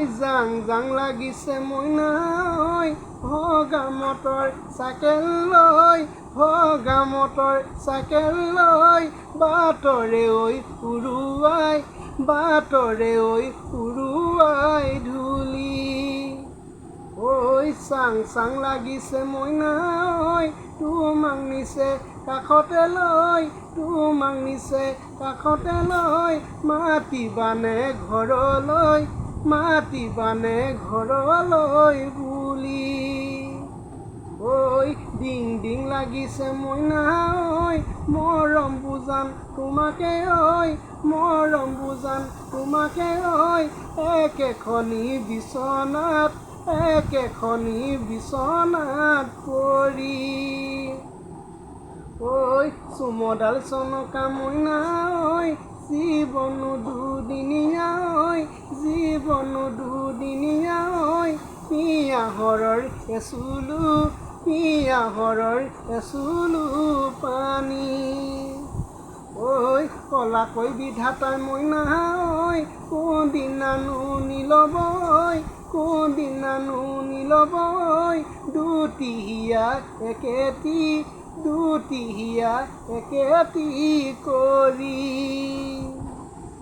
ঐ জাং জাং লাগিছে মইনা ঐ ভগা মটৰ চাইকেল লৈ, ভগা মটৰ চাইকেল লৈ বাটৰে ঐ উৰুৱাই, বাটৰে ঐ উৰুৱাই ধূলি। ঐ চাং চাং লাগিছে মইনা ঐ তোমাক নিছে কাষতে লৈ, তোমাক নিছে কাষতে লৈ, মাতিবানে ঘৰলৈ মাতিবানে ঘৰলৈ বুলি। ঐ ডিং ডিং লাগিছে মইনা ঐ মৰম বুজান তোমাকে ঐ মৰম বুজান তোমাকে ঐ একেখনি বিচনাত একেখনি বিচনাত পৰি। ঐ চুমডাল চনকা মইনা ঐ, জীৱনো দুদিনীয়া ঐ, জীৱনো দুদিনীয়া ঐ। পিয়াহৰৰ এচুলো পিয়াহৰৰ এচুলো পানী। ঐ কলাকৈ বিধাতাই মইনা ঐ, কোনদিনানো নিলব কোনদিনানো নিলব ঐ দুটি হিয়া একেটি দুটি হিয়া একেটি কৰি